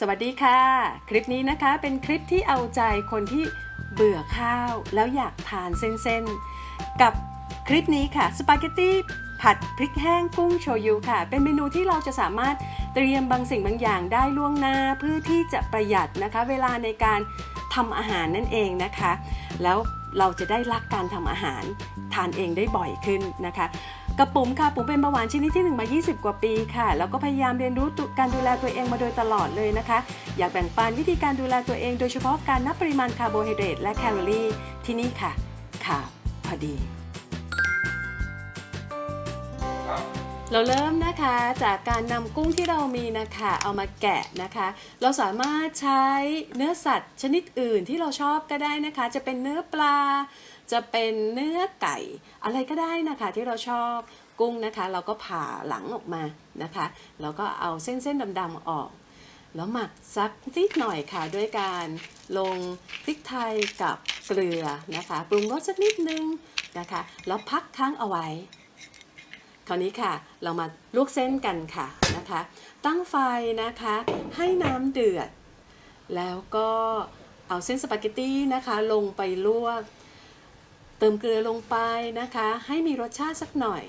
สวัสดีค่ะ คลิปนี้นะคะเป็นคลิปที่เอาใจคนที่เบื่อข้าวแล้วอยากทานเส้นๆ กับคลิปนี้ค่ะสปาเกตตี้ผัดพริกแห้งกุ้งโชยุค่ะ เป็นเมนูที่เราจะสามารถเตรียมบางสิ่งบางอย่างได้ล่วงหน้าเพื่อที่จะประหยัดนะคะ เวลาในการทำอาหารนั่นเองนะคะ แล้ว เราจะได้รักการทำอาหาร ทานเองได้บ่อยขึ้นนะคะกระปุ๋มค่ะปุ๋มเป็นเบาหวานชนิดที่ 1 มา 20 กว่าปีค่ะ แล้วก็พยายามเรียนรู้การดูแลตัวเองมาโดยตลอดเลยนะคะ อยากแบ่งปันวิธีการดูแลตัวเอง โดยเฉพาะการนับปริมาณคาร์โบไฮเดรตและแคลอรี่ที่นี่ค่ะ ค่ะ พอดี เราเริ่มนะคะจากการนำกุ้งที่เรามีนะคะเอามาแกะนะคะ เราสามารถใช้เนื้อสัตว์ชนิดอื่นที่เราชอบก็ได้นะคะ จะเป็นเนื้อปลา จะเป็นเนื้อไก่ อะไรก็ได้นะคะที่เราชอบกุ้งนะคะ เราก็ผ่าหลังออกมานะคะแล้วก็เอาเส้นๆดำๆออก แล้วหมักสักนิดหน่อยค่ะด้วยการลงพริกไทยกับเกลือนะคะ ปรุงรสสักนิดนึงนะคะ แล้วพักค้างเอาไว้ คราวนี้ค่ะ เรามาลวกเส้นกันค่ะนะคะ ตั้งไฟนะคะให้น้ำเดือด แล้วก็เอาเส้นสปาเกตตี้นะคะลงไปลวก เติมเกลือลงไปนะคะ ให้มีรสชาติสักหน่อย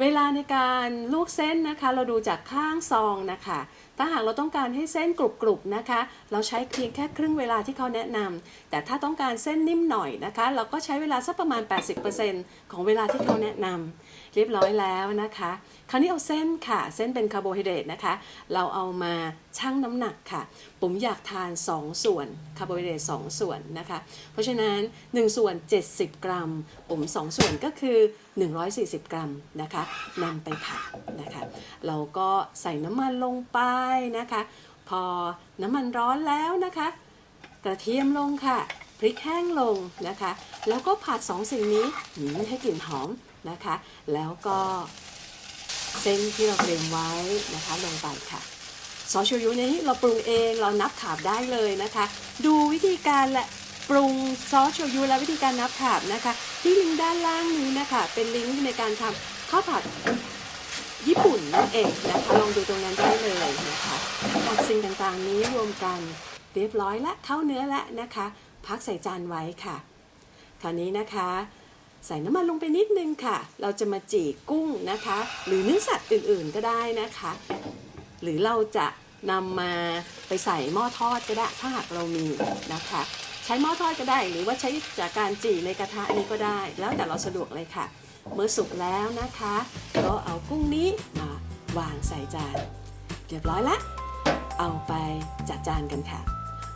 เวลาในการลวกเส้นนะคะ เราดูจากข้างซองนะคะ ถ้าหากเราต้องการให้เส้นกรุบๆนะคะ เราใช้เพียงแค่ครึ่งเวลาที่เขาแนะนำแต่ถ้าต้องการเส้นนิ่มหน่อยนะคะ เราก็ใช้เวลาสักประมาณ 80%ของเวลาที่เขาแนะนำเรียบร้อยแล้วนะคะ คราวนี้เอาเส้นค่ะ เส้นเป็นคาร์โบไฮเดรตนะคะ เราเอามาชั่งน้ำหนักค่ะผมอยากทาน 2 ส่วนคาร์โบไฮเดรต2ส่วนนะคะ เพราะฉะนั้น 1 ส่วน 70 กรัมผม2 ส่วนก็คือ 140 กรัมนะคะนำไปผัดนะคะ เราก็ใส่น้ำมันลงไปนะคะ พอน้ำมันร้อนแล้วนะคะ กระเทียมลงค่ะ พริกแห้งลงนะคะ แล้วก็ผัดสองสิ่งนี้หืมให้กลิ่นหอมนะคะ แล้วก็เส้นที่เราเตรียมไว้นะคะลงไปค่ะซอสโชยุนี้เราปรุงเองเรานับขาบได้เลยนะคะ ดูวิธีการและปรุงซอสโชยุและวิธีการนับขาบนะคะ ที่ลิงก์ด้านล่างนี้นะคะ เป็นลิงก์ในการทำข้าวผัด ญี่ปุ่นนั่นเองนะคะลองดูตรงนั้นได้เลยนะคะผัดสิ่งต่างๆนี้รวมกันเรียบร้อยและเข้าเนื้อแล้วนะคะ พักใส่จานไว้ค่ะ คราวนี้นะคะ ใส่น้ำมันลงไปนิดนึงค่ะ เราจะมาจีกุ้งนะคะ หรือเนื้อสัตว์อื่นๆก็ได้นะคะ หรือเราจะนำมาไปใส่หม้อทอดก็ได้ถ้าหากเรามีนะคะ ใช้หม้อทอดก็ได้ หรือว่าใช้จากการจีในกระทะนี้ก็ได้ แล้วแต่เราสะดวกเลยค่ะ มื่อสุกแล้วนะคะ ก็เอากุ้งนี้มาวางใส่จาน เรียบร้อยล้วเอาไปจัดจานกันค่ะ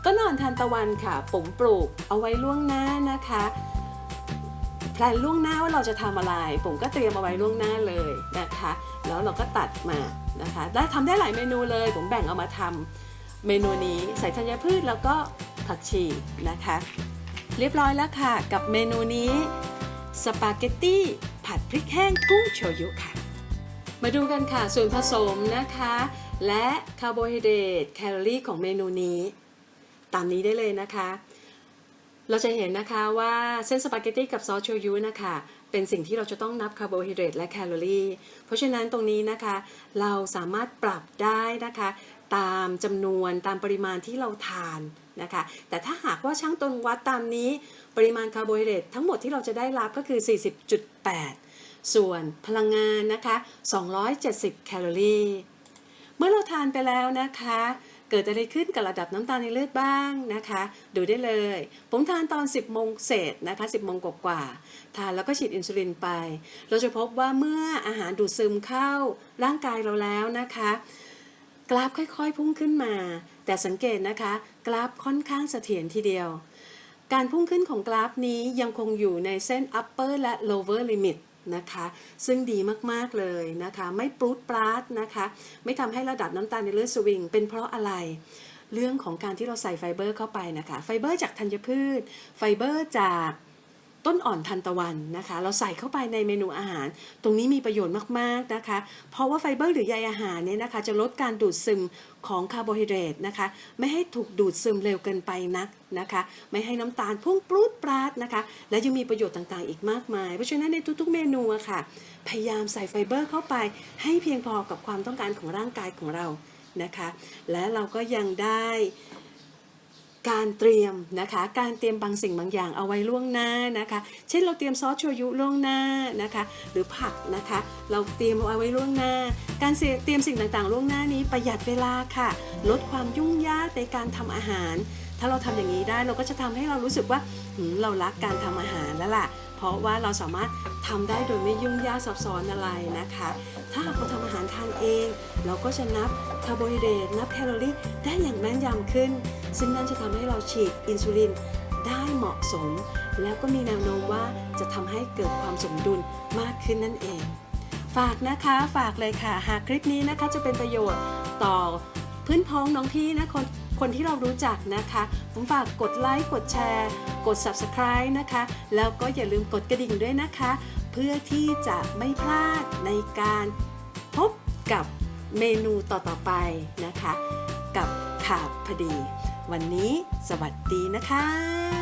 ต้นอ่อนทานตะวันค่ะผมปลูกเอาไว้ล่วงหน้านะคะแพลนล่วงหน้าว่าเราจะทำอะไร ผมก็เตรียมเอาไว้ล่วงหน้าเลยนะคะ แล้วเราก็ตัดมานะคะได้ทำได้หลายเมนูเลย ผมแบ่งเอามาทำเมนูนี้ใส่ธัญพืชแล้วก็ผักชีนะคะ เรียบร้อยแล้วค่ะ กับเมนูนี้สปาเกตตี้ ผัดพริกแห้งกุ้งโชยุค่ะ มาดูกันค่ะส่วนผสมนะคะ และคาร์โบไฮเดรตแคลอรี่ของเมนูนี้ ตามนี้ได้เลยนะคะ เราจะเห็นนะคะว่าเส้นสปาเกตตี้กับซอสโชยุนะคะเป็นสิ่งที่เราจะต้องนับคาร์โบไฮเดรตและแคลอรี่ เพราะฉะนั้นตรงนี้นะคะ เราสามารถปรับได้นะคะ ตามจำนวนตามปริมาณที่เราทาน นะคะ แต่ถ้าหากว่าช่างตนวัดตามนี้ ปริมาณคาร์โบไฮเดรตทั้งหมดที่เราจะได้รับก็คือ 40.8 ส่วนพลังงานนะคะ 270 แคลอรี่ เมื่อเราทานไปแล้วนะคะเกิดอะไรขึ้นกับระดับน้ำตาลในเลือดบ้างนะคะ ดูได้เลย ผมทานตอน 10โมงเศษนะคะ 10โมงกว่าๆทานแล้วก็ฉีดอินซูลินไป เราจะพบว่าเมื่ออาหารดูดซึมเข้าร่างกายเราแล้วนะคะ กราฟค่อยๆ พุ่งขึ้นมา แต่สังเกตนะคะ กราฟค่อนข้างเสถียรทีเดียว การพุ่งขึ้นของกราฟนี้ยังคงอยู่ในเส้น upper และ lower limit นะคะ ซึ่งดีมากๆเลยนะคะ ไม่ปรูดปราดนะคะ ไม่ทำให้ระดับน้ำตาลในเลือดสวิง เป็นเพราะอะไร เรื่องของการที่เราใส่ไฟเบอร์เข้าไปนะคะ ไฟเบอร์จากธัญพืช ไฟเบอร์จาก ต้นอ่อนทันตะวันนะคะ เราใส่เข้าไปในเมนูอาหาร ตรงนี้มีประโยชน์มากๆนะคะ เพราะว่าไฟเบอร์หรือใยอาหารเนี่ยนะคะ จะลดการดูดซึมของคาร์โบไฮเดรตนะคะ ไม่ให้ถูกดูดซึมเร็วเกินไปนักนะคะ ไม่ให้น้ำตาลพุ่งปรูดปราดนะคะ และยังมีประโยชน์ต่างๆ อีกมากมาย เพราะฉะนั้นในทุกๆเมนูอะค่ะ พยายามใส่ไฟเบอร์เข้าไป ให้เพียงพอกับความต้องการของร่างกายของเรานะคะ และเราก็ยังได้ การเตรียมนะคะ การเตรียมบางสิ่งบางอย่างเอาไว้ล่วงหน้านะคะ เช่นเราเตรียมซอสโชยุล่วงหน้านะคะ หรือผักนะคะ เราเตรียมเอาไว้ล่วงหน้า การเตรียมสิ่งต่างๆ ล่วงหน้านี้ประหยัดเวลาค่ะ ลดความยุ่งยากในการทำอาหาร ถ้าเราทำอย่างนี้ได้เราก็จะทำให้เรารู้สึกว่าเรารักการทำอาหารแล้วล่ะ เพราะว่าเราสามารถทำได้โดยไม่ยุ่งยากซับซ้อนอะไรนะคะ ถ้าเราทำอาหารทานเอง เราก็จะนับคาร์โบไฮเดรตนับแคลอรี่ได้อย่างแม่นยำขึ้น ซึ่งนั่นจะทำให้เราฉีดอินซูลินได้เหมาะสม แล้วก็มีแนวโน้มว่าจะทำให้เกิดความสมดุลมากขึ้นนั่นเอง ฝากนะคะฝากเลยค่ะ หากคลิปนี้นะคะจะเป็นประโยชน์ต่อพื่อนพ้องน้องพี่นะคน คนที่เรารู้จักนะคะ ผมฝากกดไลค์กดแชร์ กด subscribe นะคะ แล้วก็อย่าลืมกดกระดิ่งด้วยนะคะ เพื่อที่จะไม่พลาดในการพบกับเมนูต่อๆไปนะคะ กับข่าวพอดี วันนี้สวัสดีนะคะ